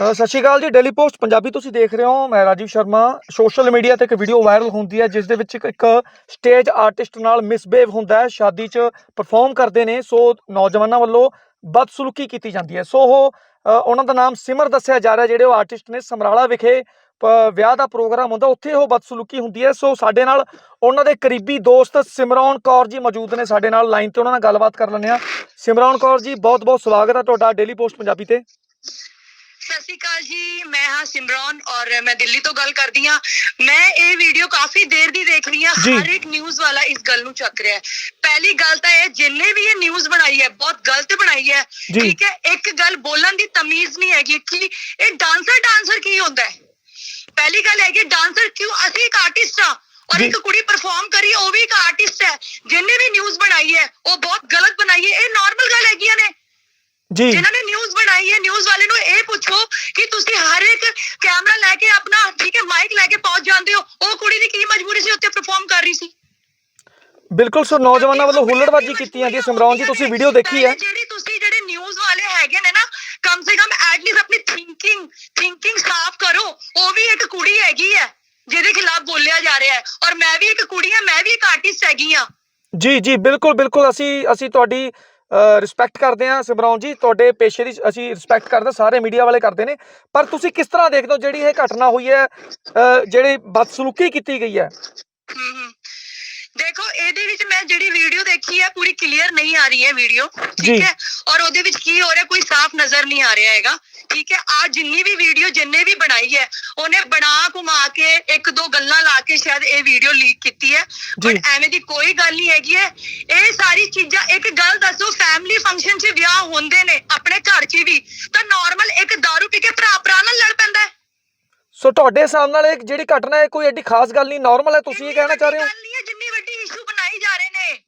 ਸਤਿ ਸ਼੍ਰੀ ਅਕਾਲ ਜੀ daily post Punjabi ਤੁਸੀਂ ਦੇਖ ਰਹੇ ਹੋ, ਮੈਂ ਰਾਜੀਵ ਸ਼ਰਮਾ। ਸੋਸ਼ਲ ਮੀਡੀਆ ਤੇ ਇੱਕ ਵੀਡੀਓ ਵਾਇਰਲ ਹੁੰਦੀ ਹੈ, ਜਿਸ ਦੇ ਵਿੱਚ ਇੱਕ- ਸਟੇਜ ਆਰਟਿਸਟ ਨਾਲ ਮਿਸਬਿਹੇਵ ਹੁੰਦਾ ਹੈ, ਸ਼ਾਦੀ 'ਚ ਪਰਫਾਰਮ ਕਰਦੇ ਨੇ, ਸੋ ਨੌਜਵਾਨਾਂ ਵੱਲੋਂ ਬਦਸਲੂਕੀ ਕੀਤੀ ਜਾਂਦੀ ਹੈ। ਸੋ ਉਹ ਉਹਨਾਂ ਦਾ ਨਾਮ ਸਿਮਰ ਦੱਸਿਆ ਜਾ ਰਿਹਾ, ਜਿਹੜੇ ਉਹ ਆਰਟਿਸਟ ਨੇ ਸਮਰਾਲਾ ਵਿਖੇ ਵਿਆਹ ਦਾ ਪ੍ਰੋਗਰਾਮ ਹੁੰਦਾ, ਉੱਥੇ ਉਹ ਬਦਸਲੂਕੀ ਹੁੰਦੀ ਹੈ। ਸੋ ਸਾਡੇ ਨਾਲ ਉਹਨਾਂ ਦੇ ਕਰੀਬੀ ਦੋਸਤ ਸਿਮਰੌਨ ਕੌਰ ਜੀ ਮੌਜੂਦ ਨੇ ਸਾਡੇ ਨਾਲ, ਲਾਈਨ ਤੇ ਉਹਨਾਂ ਨਾਲ ਗੱਲਬਾਤ ਕਰ ਲੈਂਦੇ ਆ ਸਿਮਰੌਨ ਕੌਰ ਜੀ, ਬਹੁਤ ਬਹੁਤ ਸਵਾਗਤ ਹੈ ਤੁਹਾਡਾ ਡੇਲੀ ਪੋਸਟ ਪੰਜਾਬੀ ਤੇ। ਸਤਿ ਸ਼੍ਰੀ ਅਕਾਲ ਜੀ ਮੈਂ ਹਾਂ ਸਿਮਰਨ ਔਰ ਮੈਂ ਦਿੱਲੀ ਤੋਂ ਗੱਲ ਕਰਦੀ ਹਾਂ। ਮੈਂ ਇਹ ਵੀਡੀਓ ਕਾਫੀ ਦੇਰ ਦੀ ਦੇਖ ਰਹੀ ਹਾਂ। ਹਰ ਇੱਕ ਨਿਊਜ਼ ਵਾਲਾ ਇਸ ਗੱਲ ਨੂੰ ਚੱਕ ਰਿਹਾ ਹੈ। ਪਹਿਲੀ ਗੱਲ ਤਾਂ ਇਹ ਜਿੰਨੇ ਵੀ ਇਹ ਨਿਊਜ਼ ਬਣਾਈ ਹੈ ਬਹੁਤ ਗਲਤ ਬਣਾਈ ਹੈ। ਠੀਕ ਹੈ ਇੱਕ ਗੱਲ ਬੋਲਣ ਦੀ ਤਮੀਜ਼ ਨਹੀਂ ਹੈਗੀ ਕਿ ਇਹ ਡਾਂਸਰ ਡਾਂਸਰ ਕੀ ਹੁੰਦਾ ਹੈ? ਪਹਿਲੀ ਗੱਲ ਹੈ ਕਿ ਡਾਂਸਰ ਕਿਉਂ? ਅਸੀਂ ਇੱਕ ਆਰਟਿਸਟ ਆ ਔਰ। ਇੱਕ ਕੁੜੀ ਪਰਫਾਰਮ ਕਰੀ ਉਹ ਵੀ ਇੱਕ ਆਰਟਿਸਟ ਹੈ। ਜਿੰਨੇ ਵੀ ਨਿਊਜ਼ ਬਣਾਈ ਹੈ ਉਹ ਬਹੁਤ ਗਲਤ ਬਣਾਈ ਹੈ। ਇਹ ਨਾਰਮਲ ਗੱਲ ਹੈਗੀਆਂ ਨੇ। ਜੀ। ਜਿਨ੍ਹਾਂ ਨੇ ਨਿਊਜ਼ ਬਣਾਈ ਹੈ ਨਿਊਜ਼ ਵਾਲੇ ਨੂੰ ਇਹ ਪੁੱਛੋ ਕਿ ਤੁਸੀਂ ਹਰ ਇੱਕ ਕੈਮਰਾ ਲੈ ਕੇ ਆਪਣਾ ਠੀਕ ਹੈ ਮਾਈਕ ਲੈ ਕੇ ਪਹੁੰਚ ਜਾਂਦੇ ਹੋ। ਉਹ ਕੁੜੀ ਦੀ ਕੀ ਮਜਬੂਰੀ ਸੀ ਉੱਥੇ ਪਰਫਾਰਮ ਕਰ ਰਹੀ ਸੀ? ਬਿਲਕੁਲ ਸੋ ਨੌਜਵਾਨਾਂ ਵੱਲੋਂ ਹੁੱਲੜਬਾਜ਼ੀ ਕੀਤੀ ਜਾਂਦੀ ਹੈ। ਸਿਮਰੌਨ ਜੀ ਤੁਸੀਂ ਵੀਡੀਓ ਦੇਖੀ ਹੈ। ਜਿਹੜੀ ਤੁਸੀਂ ਜਿਹੜੇ ਨਿਊਜ਼ ਵਾਲੇ ਹੈਗੇ ਨੇ ਨਾ ਕਮ ਸੇ ਕਮ ਐਟਲੀਸਟ ਆਪਣੀ ਥਿੰਕਿੰਗ ਥਿੰਕਿੰਗ ਸਾਫ਼ ਕਰੋ। ਉਹ ਵੀ ਇੱਕ ਕੁੜੀ ਹੈਗੀ ਹੈ ਜਿਹਦੇ ਖਿਲਾਫ ਬੋਲਿਆ ਜਾ ਰਿਹਾ ਹੈ। ਔਰ ਮੈਂ ਵੀ ਇੱਕ ਕੁੜੀ ਹਾਂ ਮੈਂ ਵੀ ਇੱਕ ਆਰਟਿਸਟ ਹੈਗੀ ਹਾਂ। ਜੀ ਜੀ ਬਿਲਕੁਲ ਬਿਲਕੁਲ। ਅਸੀਂ ਅਸੀਂ ਤੁਹਾਡੀ ਰਿਸਪੈਕਟ ਕਰਦੇ ਹਾਂ ਸਿਮਰੌਨ ਜੀ ਤੁਹਾਡੇ ਪੇਸ਼ੇ ਦੀ ਅਸੀਂ ਰਿਸਪੈਕਟ ਕਰਦੇ ਹਾਂ, ਸਾਰੇ ਮੀਡੀਆ ਵਾਲੇ ਕਰਦੇ ਨੇ। ਪਰ ਤੁਸੀਂ ਕਿਸ ਤਰ੍ਹਾਂ ਦੇਖਦੇ ਹੋ ਜਿਹੜੀ ਇਹ ਘਟਨਾ ਹੋਈ ਹੈ ਜਿਹੜੀ ਬਦਸਲੂਕੀ ਕੀਤੀ ਗਈ ਹੈ? ਦੇਖੋ ਇਹਦੇ ਵਿੱਚ ਮੈਂ ਜਿਹੜੀ ਵੀਡੀਓ ਦੇਖੀ ਹੈ ਪੂਰੀ ਕਲੀਅਰ ਨਹੀਂ ਆ ਰਹੀ ਹੈ ਵੀਡੀਓ। ਠੀਕ ਹੈ? ਔਰ ਉਹਦੇ ਵਿੱਚ ਕੀ ਹੋ ਰਿਹਾ ਕੋਈ ਸਾਫ਼ ਨਜ਼ਰ ਨਹੀਂ ਆ ਰਿਹਾ ਹੈਗਾ ਠੀਕ ਹੈ? ਆ ਜਿੰਨੀ ਵੀ ਵੀਡੀਓ ਜਿੰਨੇ ਵੀ ਬਣਾਈ ਹੈ ਉਹਨੇ ਬਣਾ ਘੁਮਾ ਕੇ ਇੱਕ ਦੋ ਗੱਲਾਂ ਲਾ ਕੇ ਸ਼ਾਇਦ ਇਹ ਵੀਡੀਓ ਲੀਕ ਕੀਤੀ ਹੈ। ਬਟ ਐਵੇਂ ਦੀ ਕੋਈ ਗੱਲ ਨਹੀਂ ਹੈਗੀ ਹੈ। ਇਹ ਸਾਰੀ ਚੀਜ਼ਾਂ ਇੱਕ ਗੱਲ ਦੱਸੋ ਫੈਮਿਲੀ ਫੰਕਸ਼ਨ 'ਚ ਵਿਆਹ ਹੁੰਦੇ ਨੇ ਆਪਣੇ ਘਰ 'ਚ ਵੀ ਤਾਂ ਨਾਰਮਲ ਇੱਕ दारू ਪੀ ਕੇ ਭਰਾ ਭਰਾ ਨਾਲ ਲੜ ਪੈਂਦਾ ਹੈ। ਸੋ ਤੁਹਾਡੇ ਹਿਸਾਬ ਨਾਲ ਇਹ ਜਿਹੜੀ ਘਟਨਾ ਹੈ ਕੋਈ ਐਡੀ ਖਾਸ ਗੱਲ ਨਹੀਂ ਨਾਰਮਲ ਹੈ ਤੁਸੀਂ ਇਹ ਕਹਿਣਾ ਚਾਹ ਰਹੇ ਹੋ? ਇਸ਼ੂ ਬਣਾਈ ਜਾ ਰਹੇ ਨੇ।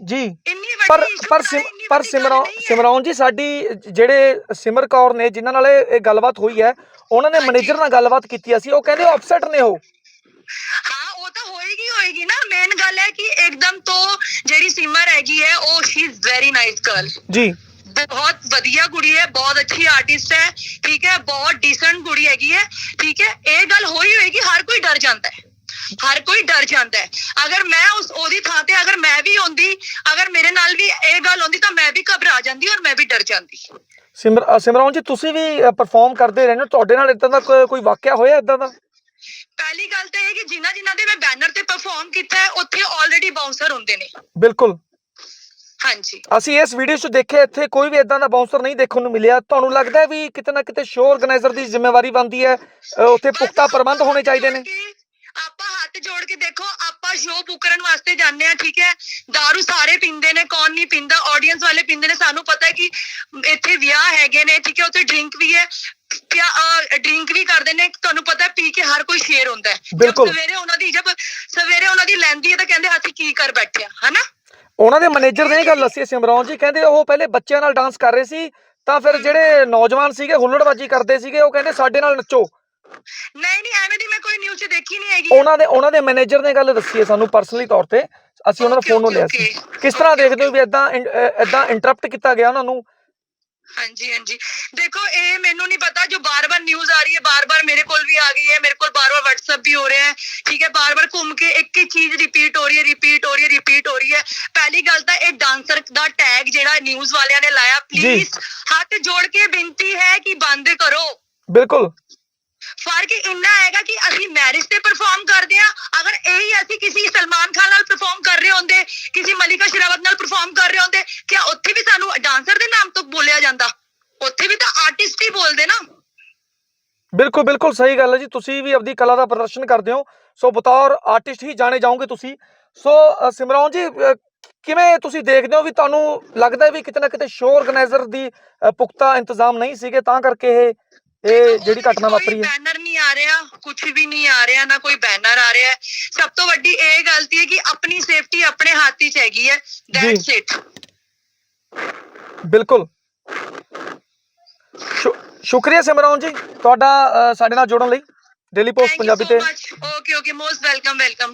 ਜੀ। ਇੰਨੀ ਵੱਡੀ ਪਰ ਪਰ ਪਰ ਗੱਲ ਸਿਮਰੌਨ ਜੀ ਸਾਡੀ ਜਿਹੜੇ ਸਿਮਰ ਕੌਰ ਨੇ ਜਿਨ੍ਹਾਂ ਨਾਲ ਇਹ ਗੱਲਬਾਤ ਹੋਈ ਹੈ ਉਹਨਾਂ ਨੇ। ਮੈਨੇਜਰ ਨਾਲ ਗੱਲਬਾਤ ਕੀਤੀ ਸੀ ਉਹ ਕਹਿੰਦੇ ਅਪਸੈਟ ਨੇ ਉਹ। ਹਾਂ ਉਹ ਤਾਂ ਹੋਏਗੀ ਹੋਏਗੀ ਨਾ। ਮੇਨ ਗੱਲ ਹੈ ਕਿ ਇੱਕਦਮ ਤੋਂ ਜਿਹੜੀ ਸਿਮਰ ਹੈਗੀ ਹੈ ਉਹ she is very nice girl ਜੀ। ਬਹੁਤ ਵਧੀਆ ਕੁੜੀ ਹੈ ਬਹੁਤ ਅੱਛੀ ਆਰਟਿਸਟ ਹੈ ਠੀਕ ਹੈ ਬਹੁਤ ਡੀਸੈਂਟ ਕੁੜੀ ਹੈਗੀ ਹੈ ਠੀਕ ਹੈ। ਇਹ ਗੱਲ ਹੋਈ ਹੋਏਗੀ ਹਰ ਕੋਈ ਡਰ ਜਾਂਦਾ ਹੈ। ਹਰ ਕੋਈ ਡਰ ਜਾਂਦਾ ਹੈ। ਅਗਰ ਮੈਂ ਉਸ ਉਹਦੀ ਥਾਂ ਤੇ ਅਗਰ ਮੈਂ ਵੀ ਹੁੰਦੀ ਅਗਰ ਮੇਰੇ ਨਾਲ ਵੀ ਇਹ ਗੱਲ ਹੁੰਦੀ ਤਾਂ ਮੈਂ ਵੀ ਘਬਰਾ ਜਾਂਦੀ ਔਰ ਮੈਂ ਵੀ ਡਰ ਜਾਂਦੀ। ਸਿਮਰ ਸਿਮਰੌਨ ਜੀ ਤੁਸੀਂ ਵੀ ਪਰਫਾਰਮ ਕਰਦੇ ਰਹਿੰਦੇ ਹੋ ਤੁਹਾਡੇ ਨਾਲ ਇਦਾਂ ਦਾ ਕੋਈ ਵਾਕਿਆ ਹੋਇਆ ਇਦਾਂ ਦਾ? ਪਹਿਲੀ ਗੱਲ ਤਾਂ ਇਹ ਕਿ ਜਿਨ੍ਹਾਂ ਜਿਨ੍ਹਾਂ ਦੇ ਮੈਂ ਬੈਨਰ ਤੇ ਪਰਫਾਰਮ ਕੀਤਾ ਹੈ ਉੱਥੇ ਆਲਰੇਡੀ ਬਾਉਂਸਰ ਹੁੰਦੇ ਨੇ। ਬਿਲਕੁਲ। ਹਾਂਜੀ। ਅਸੀਂ ਇਸ ਵੀਡੀਓ 'ਚ ਦੇਖਿਆ ਇੱਥੇ ਕੋਈ ਵੀ ਇਦਾਂ ਦਾ ਬਾਉਂਸਰ ਨਹੀਂ ਦੇਖਣ ਨੂੰ ਮਿਲਿਆ। ਤੁਹਾਨੂੰ ਲੱਗਦਾ ਵੀ ਕਿਤੇ ਨਾ ਕਿਤੇ ਸ਼ੋਅ ਆਰਗੇਨਾਈਜ਼ਰ ਦੀ ਜ਼ਿੰਮੇਵਾਰੀ ਬਣਦੀ ਹੈ ਉੱਥੇ ਪੁਖਤਾ ਪ੍ਰਬੰਧ ਹੋਣੇ ਚਾਹੀਦੇ ਨੇ? ਆਪਾਂ ਹੱਥ ਜੋੜ ਕੇ ਦੇਖੋ ਆਪਾਂ ਸ਼ੋਅ ਬੁੱਕ ਕਰਨ ਵਾਸਤੇ ਜਾਂਦੇ ਆ ਠੀਕ ਹੈ? दारू ਸਾਰੇ ਪੀਂਦੇ ਨੇ ਕੌਣ ਨਹੀਂ ਪੀਂਦਾ? ਆਡੀਅנס ਵਾਲੇ ਪੀਂਦੇ ਨੇ ਸਾਨੂੰ ਪਤਾ ਹੈ ਕਿ ਇੱਥੇ ਵਿਆਹ ਹੈਗੇ ਨੇ ਠੀਕ ਹੈ? ਉੱਥੇ ਡਰਿੰਕ ਵੀ ਹੈ ਡਰਿੰਕ ਵੀ ਕਰਦੇ ਨੇ ਤੁਹਾਨੂੰ ਪਤਾ ਪੀ ਕੇ ਹਰ ਕੋਈ ਸ਼ੇਰ ਹੁੰਦਾ ਜਦ ਸਵੇਰੇ ਉਹਨਾਂ ਦੀ ਜਦ ਸਵੇਰੇ ਉਹਨਾਂ ਦੀ ਲੈਂਦੀ ਹੈ ਤਾਂ ਕਹਿੰਦੇ ਅਸੀਂ ਕੀ ਕਰ ਬੈਠੇ ਆ ਹਨਾ? ਉਹਨਾਂ ਦੇ ਮੈਨੇਜਰ ਨੇ ਇਹ ਗੱਲ ਦੱਸੀ ਸਿਮਰੌਨ ਜੀ ਕਹਿੰਦੇ ਉਹ ਪਹਿਲੇ ਬੱਚਿਆਂ ਨਾਲ ਡਾਂਸ ਕਰ ਰਹੇ ਸੀ ਤਾਂ ਫਿਰ ਜਿਹੜੇ ਨੌਜਵਾਨ ਸੀਗੇ ਹੁੱਲੜਬਾਜੀ ਕਰਦੇ ਸੀਗੇ ਉਹ ਕਹਿੰਦੇ ਸਾਡੇ ਨਾਲ ਨੱਚੋ। ਨਹੀਂ ਨਹੀਂ ਐਵੇਂ ਦੀ ਮੈਂ ਕੋਈ ਨਿਊਜ਼ ਦੇਖੀ ਨਹੀਂ ਹੈਗੀ। ਉਹਨਾਂ ਦੇ ਉਹਨਾਂ ਦੇ ਮੈਨੇਜਰ ਨੇ ਗੱਲ ਦੱਸੀ ਹੈ ਸਾਨੂੰ ਪਰਸਨਲੀ ਤੌਰ ਤੇ। ਅਸੀਂ ਉਹਨਾਂ ਨੂੰ ਫੋਨ ਨੂੰ ਲਿਆ ਸੀ. ਕਿਸ ਤਰ੍ਹਾਂ ਦੇਖਦੇ ਹੋ ਵੀ ਇਦਾਂ ਇਦਾਂ ਇੰਟਰਪਟ ਕੀਤਾ ਗਿਆ ਉਹਨਾਂ ਨੂੰ? ਹਾਂਜੀ ਹਾਂਜੀ। ਦੇਖੋ ਇਹ ਮੈਨੂੰ ਨਹੀਂ ਪਤਾ ਜੋ ਬਾਰ-ਬਾਰ ਨਿਊਜ਼ ਆ ਰਹੀ ਹੈ ਬਾਰ-ਬਾਰ ਮੇਰੇ ਕੋਲ ਵੀ ਆ ਗਈ ਹੈ ਮੇਰੇ ਕੋਲ ਬਾਰ-ਬਾਰ WhatsApp ਵੀ ਹੋ ਰਿਹਾ ਹੈ ਠੀਕ ਹੈ? ਬਾਰ-ਬਾਰ ਘੁੰਮ ਕੇ ਇੱਕ ਹੀ ਚੀਜ਼ ਰਿਪੀਟ ਹੋ ਰਹੀ ਹੈ ਰਿਪੀਟ ਹੋ ਰਹੀ ਹੈ ਰਿਪੀਟ ਹੋ ਰਹੀ ਹੈ। ਪਹਿਲੀ ਗੱਲ ਤਾਂ ਇਹ ਡਾਂਸਰ ਦਾ ਟੈਗ ਜਿਹੜਾ ਨਿਊਜ਼ ਵਾਲਿਆਂ ਨੇ ਲਾਇਆ ਪਲੀਜ਼ ਹੱਥ ਜੋੜ ਕੇ ਬੇਨਤੀ ਹੈ ਕਿ ਬੰਦ ਕਰੋ। ਬਿਲਕੁਲ। ਫ਼ਰਕ ਇੰਨਾ ਹੈਗਾ ਕਿ ਅਸੀਂ ਮੈਰਿਜ ਤੇ ਪਰਫਾਰਮ ਕਰਦੇ ਆ ਅਗਰ ਇਹੀ ਅਸੀਂ ਕਿਸੇ ਸਲਮਾਨ ਖਾਨ ਨਾਲ ਪਰਫਾਰਮ ਕਰ ਰਹੇ ਹੁੰਦੇ ਕਿਸੇ ਮਲਿਕਾ ਸ਼ਰਾਵਤ ਨਾਲ ਪਰਫਾਰਮ ਕਰ ਰਹੇ ਹੁੰਦੇ ਕਿ ਉੱਥੇ ਵੀ ਸਾਨੂੰ ਡਾਂਸਰ ਦੇ ਨਾਮ ਤੋਂ ਬੋਲਿਆ ਜਾਂਦਾ? ਉੱਥੇ ਵੀ ਤਾਂ ਆਰਟਿਸਟ ਹੀ ਬੋਲਦੇ ਨਾ। ਬਿਲਕੁਲ ਬਿਲਕੁਲ ਸਹੀ ਗੱਲ ਹੈ ਜੀ। ਤੁਸੀਂ ਵੀ ਆਪਣੀ ਕਲਾ ਦਾ ਪ੍ਰਦਰਸ਼ਨ ਕਰਦੇ ਹੋ। ਸੋ ਬਤੌਰ ਆਰਟਿਸਟ ਹੀ ਜਾਣੇ ਜਾਓਗੇ ਤੁਸੀਂ। ਸੋ ਅ, ਜੀ ਕਿਵੇਂ ਤੁਸੀਂ ਦੇਖਦੇ ਹੋ ਵੀ ਤੁਹਾਨੂੰ ਲੱਗਦਾ ਵੀ ਕਿਤੇ ਨਾ ਕਿਤੇ ਸ਼ੋਅ ਆਰਗੇਨਾਈਜ਼ਰ ਦੀ ਪੁਖਤਾ ਇੰਤਜ਼ਾਮ ਨਹੀਂ ਸੀਗੇ? ਤਾਂ ਕਰਕੇ ਇਹ ਇਹ ਜਿਹੜੀ ਘਟਨਾ ਵਾਪਰੀ ਹੈ। ਬੈਨਰ ਨਹੀਂ ਆ ਰਿਹਾ ਕੁਝ ਵੀ ਨਹੀਂ ਆ ਰਿਹਾ ਨਾ ਕੋਈ ਬੈਨਰ ਆ ਰਿਹਾ ਹੈ। ਸਭ ਤੋਂ ਵੱਡੀ ਇਹ ਗਲਤੀ ਹੈ ਕਿ ਆਪਣੀ ਸੇਫਟੀ ਆਪਣੇ ਹੱਥ 'ਚ ਹੈਗੀ ਹੈ। ਦੈਟਸ ਇਟ ਬਿਲਕੁਲ। ਸ਼ੁ- ਸ਼ੁਕਰੀਆ ਸਿਮਰਨ ਜੀ ਤੁਹਾਡਾ ਅ, ਸਾਡੇ ਨਾਲ ਜੁੜਨ ਲਈ। ਡੇਲੀ ਪੋਸਟ ਪੰਜਾਬੀ ਤੇ okay okay most welcome welcome